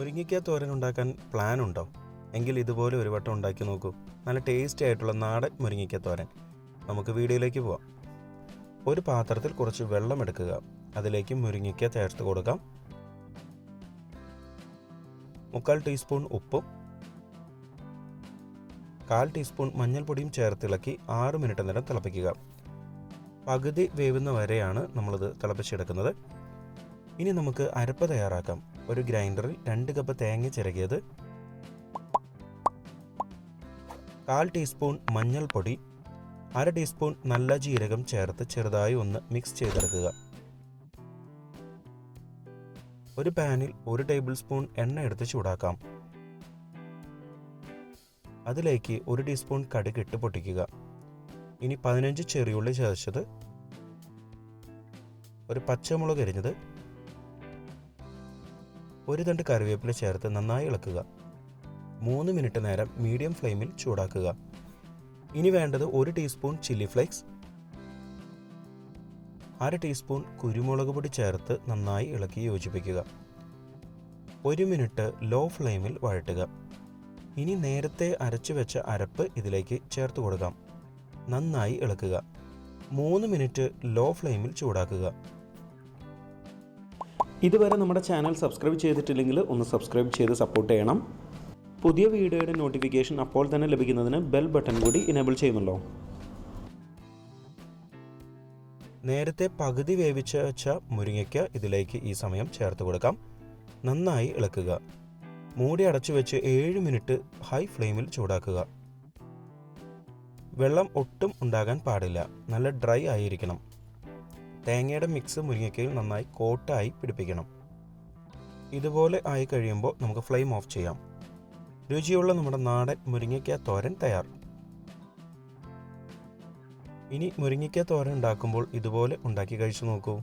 മുരിങ്ങയ്ക്ക തോരൻ ഉണ്ടാക്കാൻ പ്ലാൻ ഉണ്ടോ എങ്കിൽ ഇതുപോലെ ഒരു വട്ടം ഉണ്ടാക്കി നോക്കൂ. നല്ല ടേസ്റ്റി ആയിട്ടുള്ള നാടൻ മുരിങ്ങയ്ക്ക തോരൻ നമുക്ക് വീഡിയോയിലേക്ക് പോവാം. ഒരു പാത്രത്തിൽ കുറച്ച് വെള്ളം എടുക്കുക. അതിലേക്ക് മുരിങ്ങയ്ക്ക ചേർത്ത് കൊടുക്കാം. മുക്കാൽ ടീസ്പൂൺ ഉപ്പും കാൽ ടീസ്പൂൺ മഞ്ഞൾപ്പൊടിയും ചേർത്തിളക്കി ആറ് മിനിറ്റ് നേരം തിളപ്പിക്കുക. പകുതി വേവുന്ന വരെയാണ് നമ്മളിത് തിളപ്പിച്ചെടുക്കുന്നത്. ഇനി നമുക്ക് അരപ്പ് തയ്യാറാക്കാം. ഒരു ഗ്രൈൻഡറിൽ രണ്ട് കപ്പ് തേങ്ങ ചിരകിയത്. കാൽ ടീസ്പൂൺ മഞ്ഞൾപ്പൊടി. അര ടീസ്പൂൺ നല്ല ജീരകം ചേർത്ത് ചെറുതായി ഒന്ന് മിക്സ് ചെയ്തെടുക്കുക. ഒരു പാനിൽ ഒരു ടേബിൾ സ്പൂൺ എണ്ണ എടുത്ത് ചൂടാക്കാം. അതിലേക്ക് ഒരു ടീസ്പൂൺ കടുക് ഇട്ട് പൊട്ടിക്കുക. ഇനി പതിനഞ്ച് ചെറിയുള്ളി ചതച്ചത്. ഒരു പച്ചമുളക് എരിഞ്ഞത്. ഒരു തണ്ട് കറിവേപ്പില ചേർത്ത് നന്നായി ഇളക്കുക. മൂന്ന് മിനിറ്റ് നേരം മീഡിയം ഫ്ലെയിമിൽ ചൂടാക്കുക. ഇനി വേണ്ടത് ഒരു ടീസ്പൂൺ ചില്ലി ഫ്ലേക്സ് അര ടീസ്പൂൺ കുരുമുളക് പൊടി ചേർത്ത് നന്നായി ഇളക്കി യോജിപ്പിക്കുക. ഒരു മിനിറ്റ് ലോ ഫ്ലെയിമിൽ വഴട്ടുക ഇനി നേരത്തെ അരച്ചു വെച്ച അരപ്പ് ഇതിലേക്ക് ചേർത്ത് കൊടുക്കാം. നന്നായി ഇളക്കുക. മൂന്ന് മിനിറ്റ് ലോ ഫ്ലെയിമിൽ ചൂടാക്കുക. ഇതുവരെ നമ്മുടെ ചാനൽ സബ്സ്ക്രൈബ് ചെയ്തിട്ടില്ലെങ്കിൽ ഒന്ന് സബ്സ്ക്രൈബ് ചെയ്ത് സപ്പോർട്ട് ചെയ്യണം. പുതിയ വീഡിയോയുടെ നോട്ടിഫിക്കേഷൻ അപ്പോൾ തന്നെ ലഭിക്കുന്നതിന് ബെൽ ബട്ടൺ കൂടി ഇനേബിൾ ചെയ്യുമല്ലോ നേരത്തെ പകുതി വേവിച്ച വെച്ച മുരിങ്ങയ്ക്ക ഇതിലേക്ക് ഈ സമയം ചേർത്ത് കൊടുക്കാം. നന്നായി ഇളക്കുക. മൂടി അടച്ചു വെച്ച് ഏഴ് മിനിറ്റ് ഹൈ ഫ്ലെയിമിൽ ചൂടാക്കുക. വെള്ളം ഒട്ടും ഉണ്ടാകാൻ പാടില്ല. നല്ല ഡ്രൈ ആയിരിക്കണം. തേങ്ങയുടെ മിക്സ് മുരിങ്ങയ്ക്കയിൽ നന്നായി കോട്ടായി പിടിപ്പിക്കണം. ഇതുപോലെ ആയി കഴിയുമ്പോൾ നമുക്ക് ഫ്ലെയിം ഓഫ് ചെയ്യാം. രുചിയുള്ള നമ്മുടെ നാടൻ മുരിങ്ങയ്ക്ക തോരൻ തയ്യാർ. ഇനി മുരിങ്ങയ്ക്ക തോരൻ ഉണ്ടാക്കുമ്പോൾ ഇതുപോലെ ഉണ്ടാക്കി കഴിച്ചു നോക്കൂ.